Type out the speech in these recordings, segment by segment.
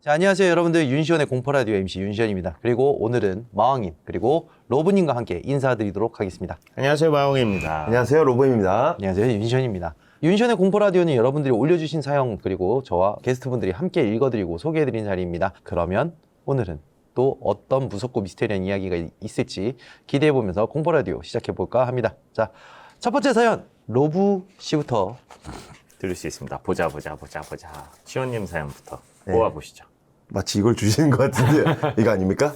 자, 안녕하세요 여러분들 윤시원의 공포라디오 MC 윤시원입니다. 그리고 오늘은 마왕님 그리고 로브님과 함께 인사드리도록 하겠습니다. 안녕하세요 마홍입니다. 안녕하세요 로브입니다. 안녕하세요 윤시원입니다. 윤시원의 공포라디오는 여러분들이 올려주신 사연 그리고 저와 게스트분들이 함께 읽어드리고 소개해드린 자리입니다. 그러면 오늘은 또 어떤 무섭고 미스테리한 이야기가 이- 있을지 기대해보면서 공포라디오 시작해볼까 합니다. 자, 첫 번째 사연 로브 씨부터 들을 수 있습니다. 보자 보자 보자 보자. 시원님 사연부터 네. 뽑아 보시죠. 마치 이걸 주시는 것 같은데 이거 아닙니까?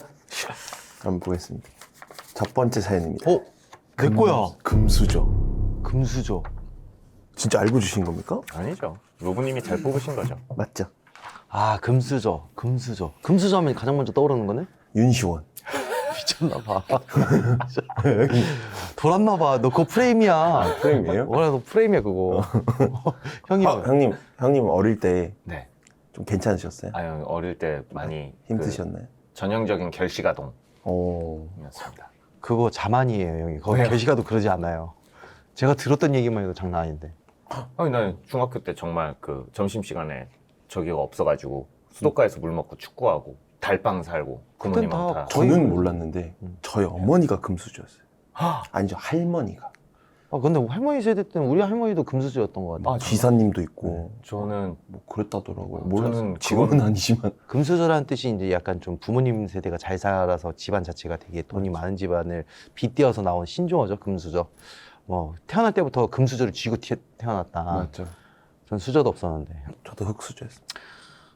한번 보겠습니다. 첫 번째 사연입니다. 어? 내 거야 금수저. 금수저 진짜 알고 주신 겁니까? 아니죠. 로브님이 잘 뽑으신 거죠. 맞죠? 아 금수저 금수저 금수저 하면 가장 먼저 떠오르는 거네? 윤시원. 미쳤나 봐. 돌았나 봐. 너 그거 프레임이야. 프레임이에요? 뭐라 너 프레임이야 그거. 형이 아, 형님, 형님 어릴 때 좀 네. 괜찮으셨어요? 아유 어릴 때 많이 힘드셨나요? 그 전형적인 결시가동이었습니다. 오. 그거 자만이에요 형이. 거기 왜요? 게시가도 그러지 않아요. 제가 들었던 얘기만 해도 장난 아닌데. 아니 나 중학교 때 정말 그 점심 시간에 저기가 없어가지고 수도가에서 물 먹고 축구하고 달빵 살고 그땐 부모님한테 다 다. 거의 저는 뭐- 몰랐는데 음. 저희 어머니가 금수저였어요. 아, 아니죠 할머니가. 아 근데 할머니 세대 때는 우리 할머니도 금수저였던 것 같아. 아, 지사님도 있고 저는 뭐 그랬다더라고요. 어, 몰랐어요. 저는 지금은 그건- 아니지만. 금수저라는 뜻이 이제 약간 좀 부모님 세대가 잘 살아서 집안 자체가 되게 돈이 많은 집안을 빗대어서 나온 신조어죠 금수저. 뭐 태어날 때부터 금수저를 쥐고 태- 태어났다. 맞죠. 전 수저도 없었는데. 저도 흑수저였어요.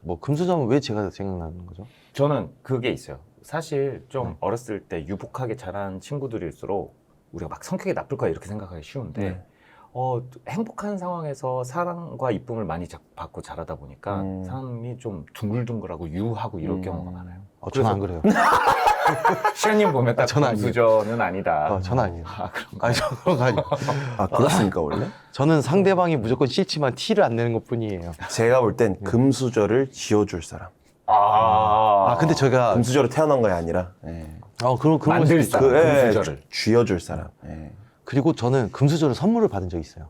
뭐 금수저는 왜 제가 생각나는 거죠? 저는 그게 있어요. 사실 좀 네. 어렸을 때 유복하게 자란 친구들일수록 우리가 막 성격이 나쁠 거야 이렇게 생각하기 쉬운데 네. 어, 행복한 상황에서 사랑과 이쁨을 많이 자- 받고 자라다 보니까 음. 사람이 좀 둥글둥글하고 유하고 이럴 음. 경우가 많아요. 어, 저는 안 그래요. 시현님 보면 딱 저는 아니에요. 금수저는 아니다. 어, 저는 아니에요. 아, 그럼 아니, 저 그런 거 아니에요. 아 그렇습니까 원래? 저는 상대방이 무조건 싫지만 티를 안 내는 것 뿐이에요. 제가 볼 땐 금수저를 지어줄 사람. 아, 아, 근데 제가, 금수저로 태어난 거야 아니라 예. 어, 그런, 그런 만들 사람. 있어요. 그, 예, 금수저를. 쥐어줄 사람. 예. 그리고 저는 금수저를 선물을 받은 적이 있어요.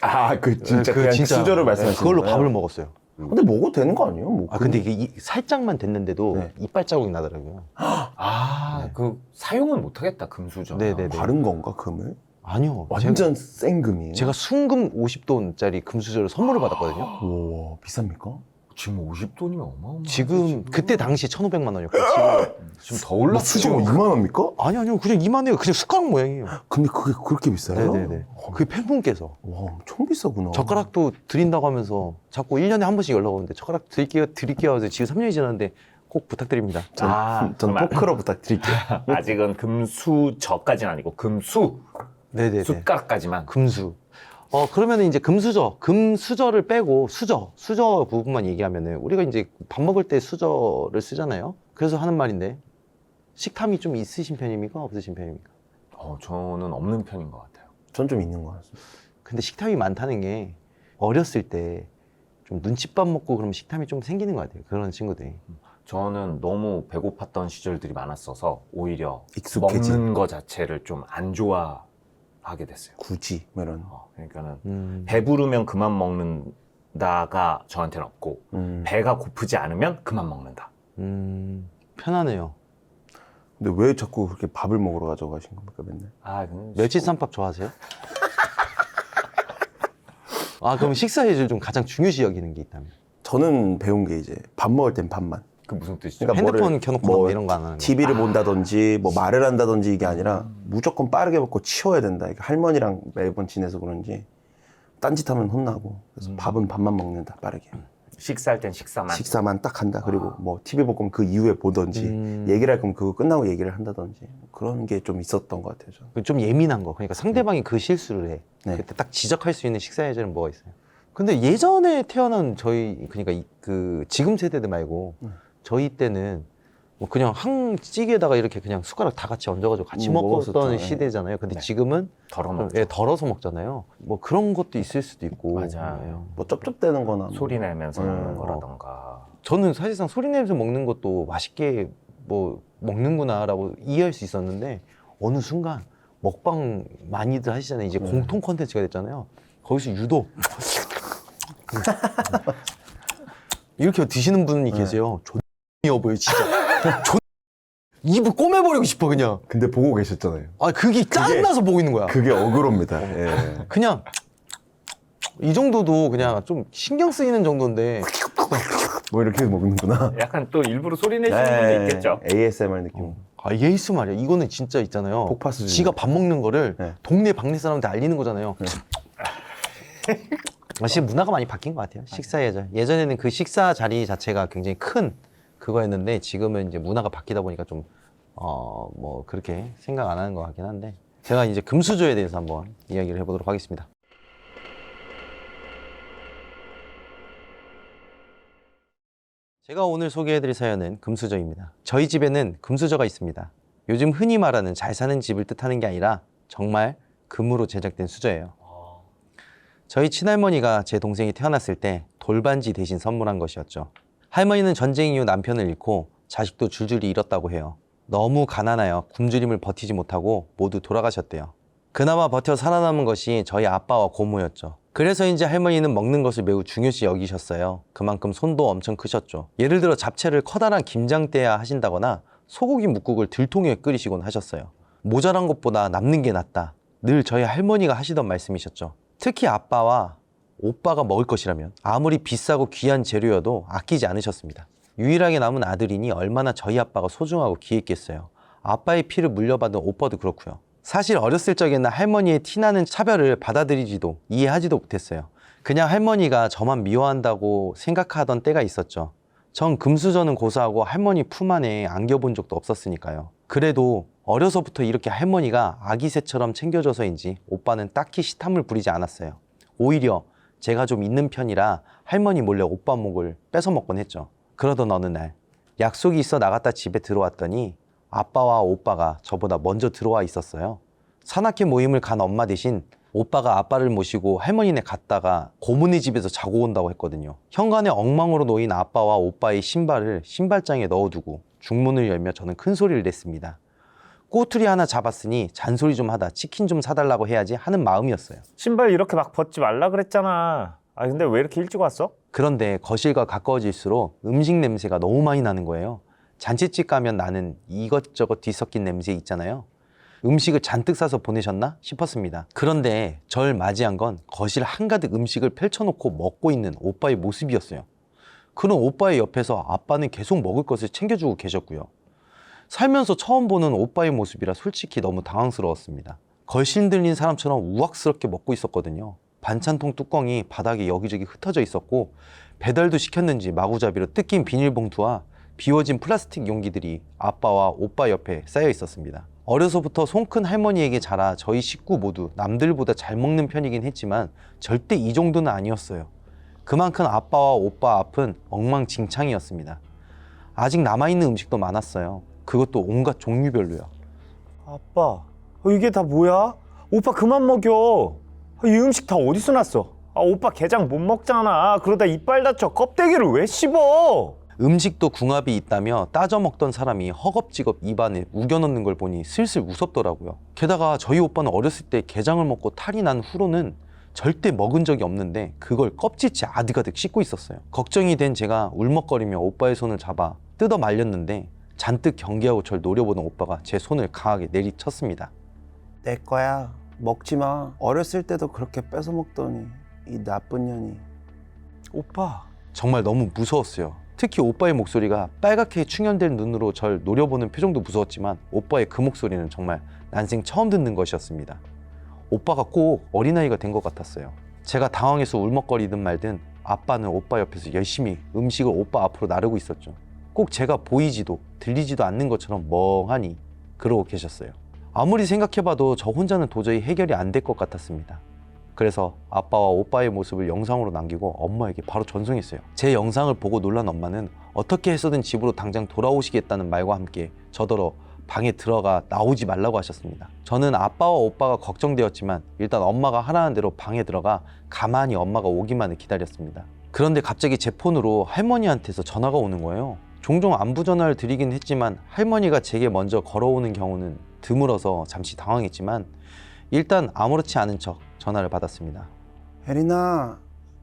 아, 그 진짜 그 그냥 진짜 수저를 네, 말씀하시는 그걸로 거예요? 밥을 먹었어요. 근데 먹어도 되는 거 아니에요? 뭐 아, 그- 근데 이게 이- 살짝만 됐는데도 네. 이빨 자국이 나더라고요. 아, 그 사용은 못하겠다 금수저. 네네네. 다른 건가 금을? 아니요. 완전 센 금이에요. 제가, 제가 순금 50돈짜리 금수저를 선물을 받았거든요. 와 비쌉니까? 지금 50돈이면 어마어마. 지금, 그때 당시에 1,500만 원이었고, 지금. 지금 더 올랐어. 수저가 2만 원입니까? 아니, 아니요. 그냥 이만해요. 그냥 숟가락 모양이에요. 근데 그게 그렇게 비싸요? 네네네. 와, 그게 팬분께서. 와 엄청 비싸구나. 젓가락도 드린다고 하면서 자꾸 1년에 한 번씩 연락 오는데 젓가락 드릴게요, 드릴게요 하서 지금 3년이 지났는데 꼭 부탁드립니다. 전, 아, 전 그럼 토크로 부탁드릴게요. 아직은 금수저까지는 아니고 금수 네네네. 숟가락까지만. 금수. 어, 그러면 이제 금수저, 금수저를 빼고 수저, 수저 부분만 얘기하면은 우리가 이제 밥 먹을 때 수저를 쓰잖아요. 그래서 하는 말인데 식탐이 좀 있으신 편입니까? 없으신 편입니까? 어, 저는 없는 편인 것 같아요. 전 좀 있는 것 같습니다. 근데 식탐이 많다는 게 어렸을 때 좀 눈칫밥 먹고 그러면 식탐이 좀 생기는 것 같아요. 그런 친구들이. 저는 너무 배고팠던 시절들이 많았어서 오히려 익숙해진. 먹는 거 자체를 좀 안 좋아 하게 됐어요. 굳이 뭐 이런. 어, 그러니까는 음. 배부르면 그만 먹는다가 저한테는 없고 음. 배가 고프지 않으면 그만 먹는다. 음, 편하네요. 근데 왜 자꾸 그렇게 밥을 먹으러 가져가신 겁니까 맨날? 아, 그건 멸치 쌈밥 좋아하세요? 아 그럼 식사에 좀 가장 중요시 여기는 게 있다면 저는 배운 게 이제 밥 먹을 땐 밥만. 그 무슨 뜻이죠? 그러니까 핸드폰 뭐를- 켜놓고 뭐뭐 이런 거 안 하는 거 TV를 본다든지 뭐 말을 한다든지 이게 아니라 무조건 빠르게 먹고 치워야 된다. 이게 할머니랑 매번 지내서 그런지 딴짓하면 혼나고 그래서 음. 밥은 밥만 먹는다 빠르게 식사할 땐 식사만. 식사만 딱 한다. 그리고 뭐 TV 볼 거면 그 이후에 보던지 음. 얘기를 할 거면 그거 끝나고 얘기를 한다든지 그런 게 좀 있었던 것 같아요. 저는. 좀 예민한 거 그러니까 상대방이 그 실수를 해 네. 그때 딱 지적할 수 있는 식사 예절은 뭐가 있어요? 근데 예전에 태어난 저희 그러니까 이- 그 지금 세대들 말고 음. 저희 때는 뭐 그냥 한 찌개에다가 이렇게 그냥 숟가락 다 같이 얹어가지고 같이 음, 먹었던 먹었었죠. 예. 시대잖아요. 근데 네. 지금은 덜어 좀, 먹죠. 예, 덜어서 먹잖아요. 뭐 그런 것도 있을 수도 있고. 맞아요. 뭐 쩝쩝대는 거나 뭐. 소리 내면서 음, 먹는 어. 거라던가. 저는 사실상 소리 내면서 먹는 것도 맛있게 뭐 먹는구나라고 이해할 수 있었는데 어느 순간 먹방 많이들 하시잖아요. 이제 네. 공통 컨텐츠가 됐잖아요. 거기서 유독 이렇게 드시는 분이 네. 계세요. 존 이어 보여 진짜. 존 입을 꼬매버리고 싶어 그냥. 근데 보고 계셨잖아요. 아 그게 짜증나서 보고 있는 거야. 그게 어그로입니다. 예. 그냥 이 정도도 그냥 좀 신경 쓰이는 정도인데 뭐 이렇게 먹는구나. 약간 또 일부러 소리 내시는 분도 네, 있겠죠. ASMR 느낌. 아 예이스 말이야 이거는 진짜 있잖아요 폭파 수준. 지가 밥 먹는 거를 네. 동네 방네 사람한테 알리는 거잖아요 아, 진짜 문화가 많이 바뀐 것 같아요 식사 예전 예전에는 그 식사 자리 자체가 굉장히 큰 그거였는데 지금은 이제 문화가 바뀌다 보니까 좀 어 뭐 그렇게 생각 안 하는 것 같긴 한데 제가 이제 금수저에 대해서 한번 이야기를 해보도록 하겠습니다 제가 오늘 소개해드릴 사연은 금수저입니다. 저희 집에는 금수저가 있습니다. 요즘 흔히 말하는 잘 사는 집을 뜻하는 게 아니라 정말 금으로 제작된 수저예요. 저희 친할머니가 제 동생이 태어났을 때 돌반지 대신 선물한 것이었죠. 할머니는 전쟁 이후 남편을 잃고 자식도 줄줄이 잃었다고 해요. 너무 가난하여 굶주림을 버티지 못하고 모두 돌아가셨대요. 그나마 버텨 살아남은 것이 저희 아빠와 고모였죠. 그래서인지 할머니는 먹는 것을 매우 중요시 여기셨어요. 그만큼 손도 엄청 크셨죠. 예를 들어 잡채를 커다란 김장대야 하신다거나 소고기 묵국을 들통에 끓이시곤 하셨어요. 모자란 것보다 남는 게 낫다. 늘 저희 할머니가 하시던 말씀이셨죠. 특히 아빠와 오빠가 먹을 것이라면 아무리 비싸고 귀한 재료여도 아끼지 않으셨습니다. 유일하게 남은 아들이니 얼마나 저희 아빠가 소중하고 귀했겠어요. 아빠의 피를 물려받은 오빠도 그렇고요. 사실 어렸을 적에는 할머니의 티나는 차별을 받아들이지도 이해하지도 못했어요. 그냥 할머니가 저만 미워한다고 생각하던 때가 있었죠. 전 금수저는 고사하고 할머니 품 안에 안겨본 적도 없었으니까요. 그래도 어려서부터 이렇게 할머니가 아기 새처럼 챙겨줘서인지 오빠는 딱히 시탐을 부리지 않았어요. 오히려 제가 좀 있는 편이라 할머니 몰래 오빠 목을 뺏어 먹곤 했죠. 그러던 어느 날 약속이 있어 나갔다 집에 들어왔더니 아빠와 오빠가 저보다 먼저 들어와 있었어요. 산악회 모임을 간 엄마 대신 오빠가 아빠를 모시고 할머니네 갔다가 고모네 집에서 자고 온다고 했거든요. 현관에 엉망으로 놓인 아빠와 오빠의 신발을 신발장에 넣어두고 중문을 열며 저는 큰 소리를 냈습니다. 꼬투리 하나 잡았으니 잔소리 좀 하다 치킨 좀 사달라고 해야지 하는 마음이었어요. 신발 이렇게 막 벗지 말라 그랬잖아. 아 근데 왜 이렇게 일찍 왔어? 그런데 거실과 가까워질수록 음식 냄새가 너무 많이 나는 거예요. 잔치집 가면 나는 이것저것 뒤섞인 냄새 있잖아요. 음식을 잔뜩 싸서 보내셨나 싶었습니다. 그런데 절 맞이한 건 거실 한가득 음식을 펼쳐놓고 먹고 있는 오빠의 모습이었어요. 그런 오빠의 옆에서 아빠는 계속 먹을 것을 챙겨주고 계셨고요. 살면서 처음 보는 오빠의 모습이라 솔직히 너무 당황스러웠습니다. 걸신 들린 사람처럼 우악스럽게 먹고 있었거든요. 반찬통 뚜껑이 바닥에 여기저기 흩어져 있었고 배달도 시켰는지 마구잡이로 뜯긴 비닐봉투와 비워진 플라스틱 용기들이 아빠와 오빠 옆에 쌓여 있었습니다. 어려서부터 손 큰 할머니에게 자라 저희 식구 모두 남들보다 잘 먹는 편이긴 했지만 절대 이 정도는 아니었어요. 그만큼 아빠와 오빠 앞은 엉망진창이었습니다. 아직 남아있는 음식도 많았어요. 그것도 온갖 종류별로요. 아빠 어, 이게 다 뭐야? 오빠 그만 먹여. 아, 이 음식 다 어디서 났어? 아 오빠 게장 못 먹잖아. 그러다 이빨 다쳐 껍데기를 왜 씹어? 음식도 궁합이 있다며 따져 먹던 사람이 허겁지겁 입안에 우겨넣는 걸 보니 슬슬 무섭더라고요. 게다가 저희 오빠는 어렸을 때 게장을 먹고 탈이 난 후로는 절대 먹은 적이 없는데 그걸 껍질째 아득아득 씻고 있었어요. 걱정이 된 제가 울먹거리며 오빠의 손을 잡아 뜯어 말렸는데 잔뜩 경계하고 절 노려보는 오빠가 제 손을 강하게 내리쳤습니다. 내 거야. 먹지 마. 어렸을 때도 그렇게 뺏어 먹더니 이 나쁜 년이. 오빠 정말 너무 무서웠어요. 특히 오빠의 목소리가 빨갛게 충혈된 눈으로 절 노려보는 표정도 무서웠지만 오빠의 그 목소리는 정말 난생 처음 듣는 것이었습니다. 오빠가 꼭 어린아이가 된 것 같았어요. 제가 당황해서 울먹거리든 말든 아빠는 오빠 옆에서 열심히 음식을 오빠 앞으로 나르고 있었죠. 꼭 제가 보이지도 들리지도 않는 것처럼 멍하니 그러고 계셨어요. 아무리 생각해봐도 저 혼자는 도저히 해결이 안 될 것 같았습니다. 그래서 아빠와 오빠의 모습을 영상으로 남기고 엄마에게 바로 전송했어요. 제 영상을 보고 놀란 엄마는 어떻게 해서든 집으로 당장 돌아오시겠다는 말과 함께 저더러 방에 들어가 나오지 말라고 하셨습니다. 저는 아빠와 오빠가 걱정되었지만 일단 엄마가 하라는 대로 방에 들어가 가만히 엄마가 오기만을 기다렸습니다. 그런데 갑자기 제 폰으로 할머니한테서 전화가 오는 거예요. 종종 안부 전화를 드리긴 했지만 할머니가 제게 먼저 걸어오는 경우는 드물어서 잠시 당황했지만 일단 아무렇지 않은 척 전화를 받았습니다. 혜린아,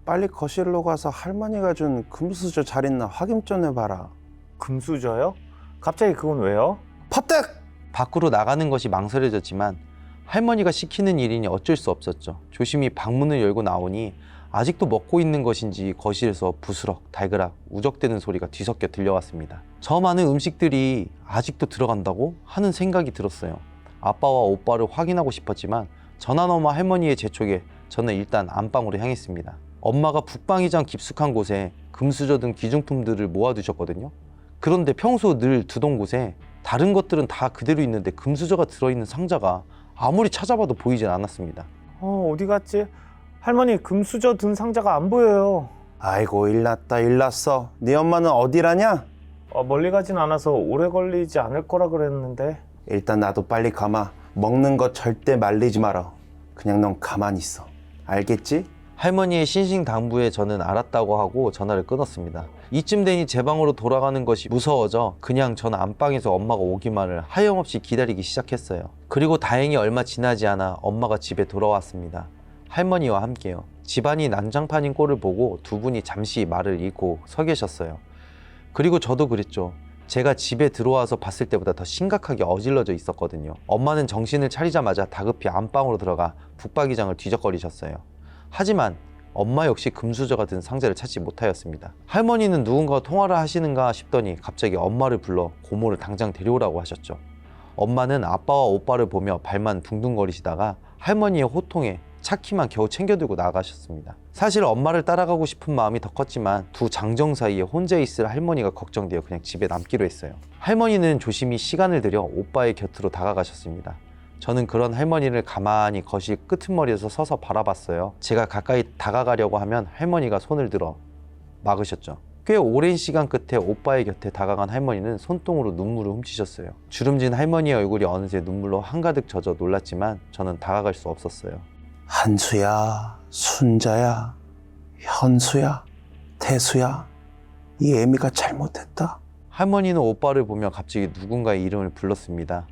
빨리 거실로 가서 할머니가 준 금수저 잘 있나 확인 좀 해봐라. 금수저요? 갑자기 그건 왜요? 퍼뜩! 밖으로 나가는 것이 망설여졌지만 할머니가 시키는 일이니 어쩔 수 없었죠. 조심히 방문을 열고 나오니 아직도 먹고 있는 것인지 거실에서 부스럭 달그락 우적대는 소리가 뒤섞여 들려왔습니다. 저 많은 음식들이 아직도 들어간다고 하는 생각이 들었어요. 아빠와 오빠를 확인하고 싶었지만 전화넘어 할머니의 재촉에 저는 일단 안방으로 향했습니다. 엄마가 북방이장 깊숙한 곳에 금수저 등 귀중품들을 모아두셨거든요. 그런데 평소 늘 두던 곳에 다른 것들은 다 그대로 있는데 금수저가 들어있는 상자가 아무리 찾아봐도 보이진 않았습니다. 어, 어디 갔지? 할머니 금수저 든 상자가 안 보여요. 아이고 일났다 일났어. 네 엄마는 어디라냐? 어, 멀리 가진 않아서 오래 걸리지 않을 거라 그랬는데. 일단 나도 빨리 가마. 먹는 거 절대 말리지 마라. 그냥 넌 가만히 있어. 알겠지? 할머니의 신신당부에 저는 알았다고 하고 전화를 끊었습니다. 이쯤 되니 제 방으로 돌아가는 것이 무서워져 그냥 전 안방에서 엄마가 오기만을 하염없이 기다리기 시작했어요. 그리고 다행히 얼마 지나지 않아 엄마가 집에 돌아왔습니다. 할머니와 함께요. 집안이 난장판인 꼴을 보고 두 분이 잠시 말을 잃고 서 계셨어요. 그리고 저도 그랬죠. 제가 집에 들어와서 봤을 때보다 더 심각하게 어질러져 있었거든요. 엄마는 정신을 차리자마자 다급히 안방으로 들어가 북박이장을 뒤적거리셨어요. 하지만 엄마 역시 금수저가 든 상자를 찾지 못하였습니다. 할머니는 누군가와 통화를 하시는가 싶더니 갑자기 엄마를 불러 고모를 당장 데려오라고 하셨죠. 엄마는 아빠와 오빠를 보며 발만 둥둥거리시다가 할머니의 호통에 차키만 겨우 챙겨 들고 나가셨습니다. 사실 엄마를 따라가고 싶은 마음이 더 컸지만 두 장정 사이에 혼자 있을 할머니가 걱정되어 그냥 집에 남기로 했어요. 할머니는 조심히 시간을 들여 오빠의 곁으로 다가가셨습니다. 저는 그런 할머니를 가만히 거실 끄트머리에서 서서 바라봤어요. 제가 가까이 다가가려고 하면 할머니가 손을 들어 막으셨죠. 꽤 오랜 시간 끝에 오빠의 곁에 다가간 할머니는 손등으로 눈물을 훔치셨어요. 주름진 할머니의 얼굴이 어느새 눈물로 한가득 젖어 놀랐지만 저는 다가갈 수 없었어요. 한수야, 순자야, 현수야, 태수야. 이 애미가 잘못했다. 할머니는 오빠를 보며 갑자기 누군가의 이름을 불렀습니다.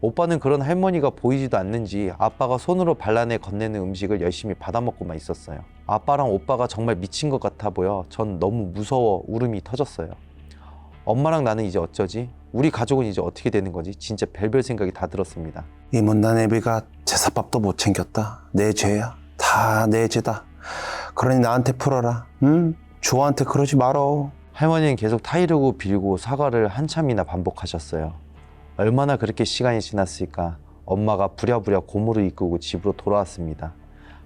오빠는 그런 할머니가 보이지도 않는지 아빠가 손으로 발라내 건네는 음식을 열심히 받아먹고만 있었어요. 아빠랑 오빠가 정말 미친 것 같아 보여 전 너무 무서워 울음이 터졌어요. 엄마랑 나는 이제 어쩌지? 우리 가족은 이제 어떻게 되는 거지? 진짜 별별 생각이 다 들었습니다. 이 못난 애비가 제사밥도 못 챙겼다. 내 죄야. 다 내 죄다. 그러니 나한테 풀어라. 응? 주호한테 그러지 말어. 할머니는 계속 타이르고 빌고 사과를 한참이나 반복하셨어요. 얼마나 그렇게 시간이 지났을까? 엄마가 부랴부랴 고모를 이끌고 집으로 돌아왔습니다.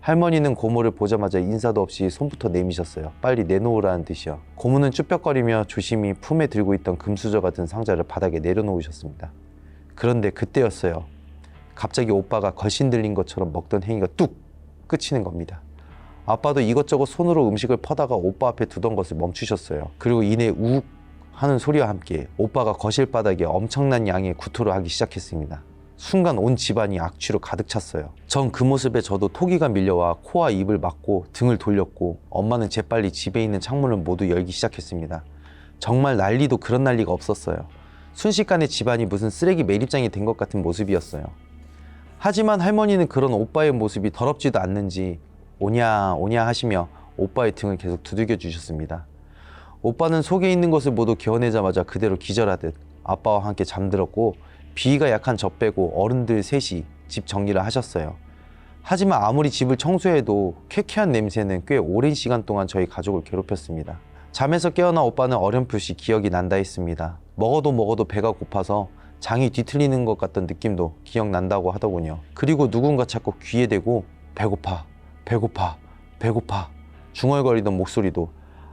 할머니는 고모를 보자마자 인사도 없이 손부터 내미셨어요. 빨리 내놓으라는 듯이요. 고모는 쭈뼛거리며 조심히 품에 들고 있던 금수저 같은 상자를 바닥에 내려놓으셨습니다. 그런데 그때였어요. 갑자기 오빠가 걸신 들린 것처럼 먹던 행위가 뚝 끝이는 겁니다. 아빠도 이것저것 손으로 음식을 퍼다가 오빠 앞에 두던 것을 멈추셨어요. 그리고 이내 욱 하는 소리와 함께 오빠가 거실 바닥에 엄청난 양의 구토를 하기 시작했습니다. 순간 온 집안이 악취로 가득 찼어요. 전 그 모습에 저도 토기가 밀려와 코와 입을 막고 등을 돌렸고 엄마는 재빨리 집에 있는 창문을 모두 열기 시작했습니다. 정말 난리도 그런 난리가 없었어요. 순식간에 집안이 무슨 쓰레기 매립장이 된 것 같은 모습이었어요. 하지만 할머니는 그런 오빠의 모습이 더럽지도 않는지 오냐 오냐 하시며 오빠의 등을 계속 두들겨 주셨습니다. 오빠는 속에 있는 것을 모두 기어내자마자 그대로 기절하듯 아빠와 함께 잠들었고 비위가 약한 저 빼고 어른들 셋이 집 정리를 하셨어요. 하지만 아무리 집을 청소해도 쾌쾌한 냄새는 꽤 오랜 시간 동안 저희 가족을 괴롭혔습니다. 잠에서 깨어나 오빠는 어렴풋이 기억이 난다 했습니다. 먹어도 먹어도 배가 고파서 장이 뒤틀리는 것 같던 느낌도 기억난다고 하더군요. 그리고 누군가 자꾸 귀에 대고 배고파, 배고파, 배고파 중얼거리던 목소리도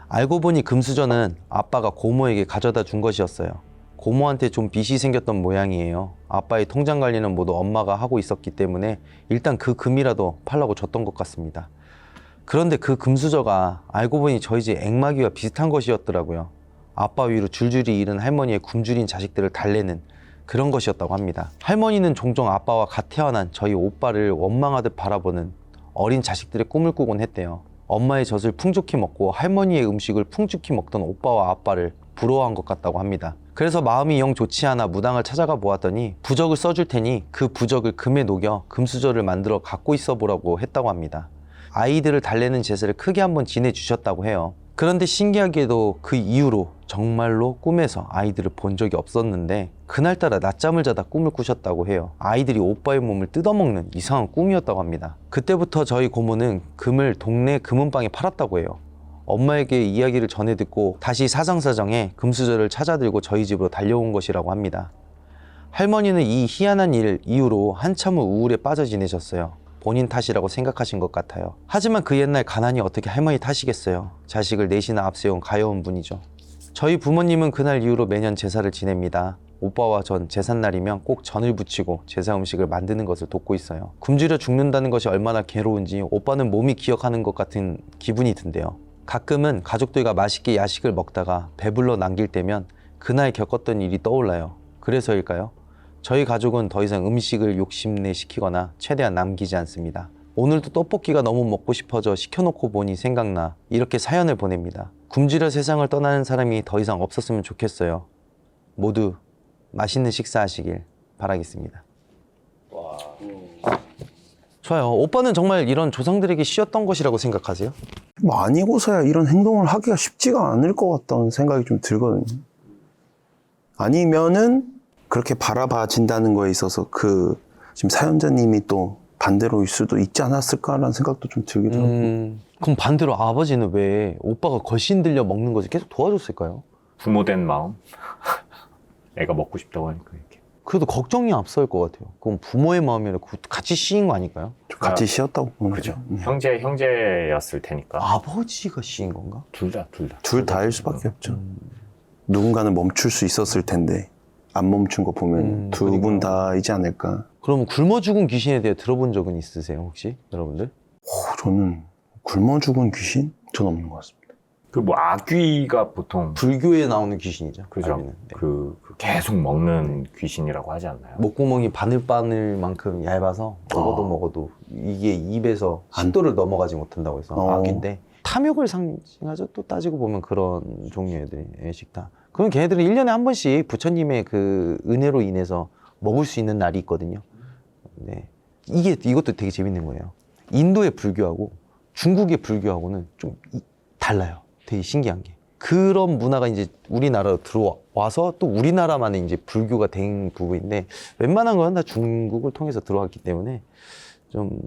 알고 보니 금수저는 아빠가 고모에게 가져다 준 것이었어요. 고모한테 좀 빚이 생겼던 모양이에요. 아빠의 통장 관리는 모두 엄마가 하고 있었기 때문에 일단 그 금이라도 팔라고 줬던 것 같습니다. 그런데 그 금수저가 알고 보니 저희 집 앵마귀와 비슷한 것이었더라고요. 아빠 위로 줄줄이 잃은 할머니의 굶주린 자식들을 달래는 그런 것이었다고 합니다. 할머니는 종종 아빠와 갓 태어난 저희 오빠를 원망하듯 바라보는 어린 자식들의 꿈을 꾸곤 했대요. 엄마의 젖을 풍족히 먹고 할머니의 음식을 풍족히 먹던 오빠와 아빠를 부러워한 것 같다고 합니다. 그래서 마음이 영 좋지 않아 무당을 찾아가 보았더니 부적을 써줄 테니 그 부적을 금에 녹여 금수저를 만들어 갖고 있어 보라고 했다고 합니다. 아이들을 달래는 제사를 크게 한번 지내주셨다고 해요. 그런데 신기하게도 그 이후로 정말로 꿈에서 아이들을 본 적이 없었는데 그날따라 낮잠을 자다 꿈을 꾸셨다고 해요. 아이들이 오빠의 몸을 뜯어먹는 이상한 꿈이었다고 합니다. 그때부터 저희 고모는 금을 동네 금은방에 팔았다고 해요. 엄마에게 이야기를 전해 듣고 다시 사상사정에 금수저를 찾아들고 저희 집으로 달려온 것이라고 합니다. 할머니는 이 희한한 일 이후로 한참을 우울에 빠져 지내셨어요. 본인 탓이라고 생각하신 것 같아요. 하지만 그 옛날 가난이 어떻게 할머니 탓이겠어요. 자식을 넷이나 앞세운 가여운 분이죠. 저희 부모님은 그날 이후로 매년 제사를 지냅니다. 오빠와 전 제삿날이면 꼭 전을 부치고 제사 음식을 만드는 것을 돕고 있어요. 굶주려 죽는다는 것이 얼마나 괴로운지 오빠는 몸이 기억하는 것 같은 기분이 든대요. 가끔은 가족들과 맛있게 야식을 먹다가 배불러 남길 때면 그날 겪었던 일이 떠올라요. 그래서일까요? 저희 가족은 더 이상 음식을 욕심내 시키거나 최대한 남기지 않습니다. 오늘도 떡볶이가 너무 먹고 싶어져 시켜놓고 보니 생각나 이렇게 사연을 보냅니다. 굶주려 세상을 떠나는 사람이 더 이상 없었으면 좋겠어요. 모두 맛있는 식사하시길 바라겠습니다. 좋아요. 오빠는 정말 이런 조상들에게 쉬었던 것이라고 생각하세요? 뭐 아니고서야 이런 행동을 하기가 쉽지가 않을 것 같다는 생각이 좀 들거든요. 아니면은 그렇게 바라봐진다는 거에 있어서 그 지금 사연자님이 또 반대로일 수도 있지 않았을까라는 생각도 좀 들기도 하고. 음, 그럼 반대로 아버지는 왜 오빠가 거신 들려 먹는 것을 계속 도와줬을까요? 부모된 마음. 애가 먹고 싶다고 하니까. 그래도 걱정이 앞설 것 같아요. 그럼 부모의 마음이라 같이 씌인 거 아닐까요? 좀 같이 쉬었다고 보는 그죠. 음. 형제 형제였을 테니까. 아버지가 씌인 건가? 둘 다, 둘 다. 둘 다일 수밖에 없죠. 누군가는 멈출 수 있었을 텐데 안 멈춘 거 보면 음, 두분 다이지 않을까. 그럼 굶어 죽은 귀신에 대해 들어본 적은 있으세요, 혹시? 여러분들? 오, 저는 굶어 죽은 귀신? 전 없는 것 같습니다. 그뭐 아귀가 보통 불교에 나오는 귀신이죠. 그죠. 네. 그, 그 계속 먹는 귀신이라고 하지 않나요? 목구멍이 바늘바늘만큼 얇아서 먹어도 어. 먹어도 이게 입에서 안- 식도를 넘어가지 못한다고 해서 어. 악인데 탐욕을 상징하죠. 또 따지고 보면 그런 종류의 애들이 예, 식당. 그럼 걔네들은 1년에 한 번씩 부처님의 그 은혜로 인해서 먹을 수 있는 날이 있거든요. 네. 이게 이것도 되게 재밌는 거예요. 인도의 불교하고 중국의 불교하고는 좀 이- 달라요. 되게 신기한 게. 그런 문화가 이제 우리나라로 들어와서 또 우리나라만의 이제 불교가 된 부분인데 웬만한 건 다 중국을 통해서 들어왔기 때문에 좀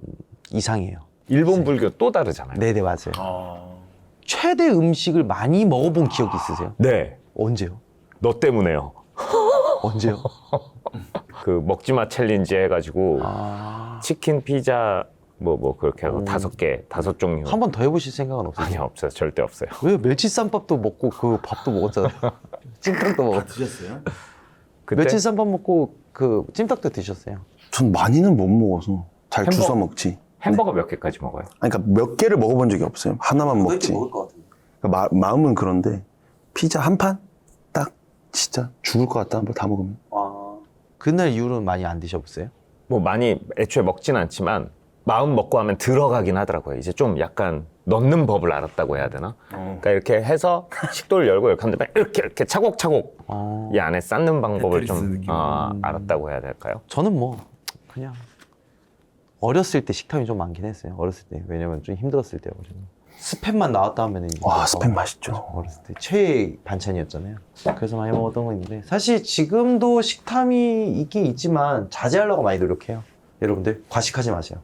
이상해요. 일본 불교 또 다르잖아요. 네네 맞아요. 최대 음식을 많이 먹어본 기억 있으세요? 네. 언제요? 너 때문에요. 언제요? 그 먹지마 챌린지 해가지고 아... 치킨, 피자 뭐 뭐 그렇게 하고 음. 다섯 개, 다섯 종류. 한 번 더 해보실 생각은 없으세요? 아니 없어요. 절대 없어요. 왜 멸치쌈밥도 먹고 그 밥도 먹었잖아요. 찜닭도 먹었. 드셨어요? 그때 멸치쌈밥 먹고 그 찜닭도 드셨어요. 전 많이는 못 먹어서 잘 햄버거? 주워 먹지. 햄버거 몇 개까지 먹어요? 아니, 그러니까 몇 개를 먹어본 적이 없어요. 하나만 먹지. 먹을 것 같은데. 그러니까 마, 마음은 그런데 피자 한 판? 딱 진짜 죽을 것 같다. 한번 다 먹으면. 아, 그날 이후로는 많이 안 드셔보세요? 뭐 많이 애초에 먹진 않지만 마음 먹고 하면 들어가긴 하더라고요. 이제 좀 약간 넣는 법을 알았다고 해야 되나? 그러니까 이렇게 해서 식도를 열고 이렇게 하는데 이렇게 이렇게 차곡차곡 어... 이 안에 쌓는 방법을 테트리스 좀. 어, 알았다고 해야 될까요? 저는 뭐 그냥 어렸을 때 식탐이 좀 많긴 했어요. 어렸을 때 왜냐면 좀 힘들었을 때요. 스팸만 나왔다 하면은 이제 와, 어, 스팸 맛있죠. 어렸을 때 최애 반찬이었잖아요. 그래서 많이 먹었던 건 있는데 사실 지금도 식탐이 있긴 있지만 자제하려고 많이 노력해요. 여러분들 과식하지 마세요.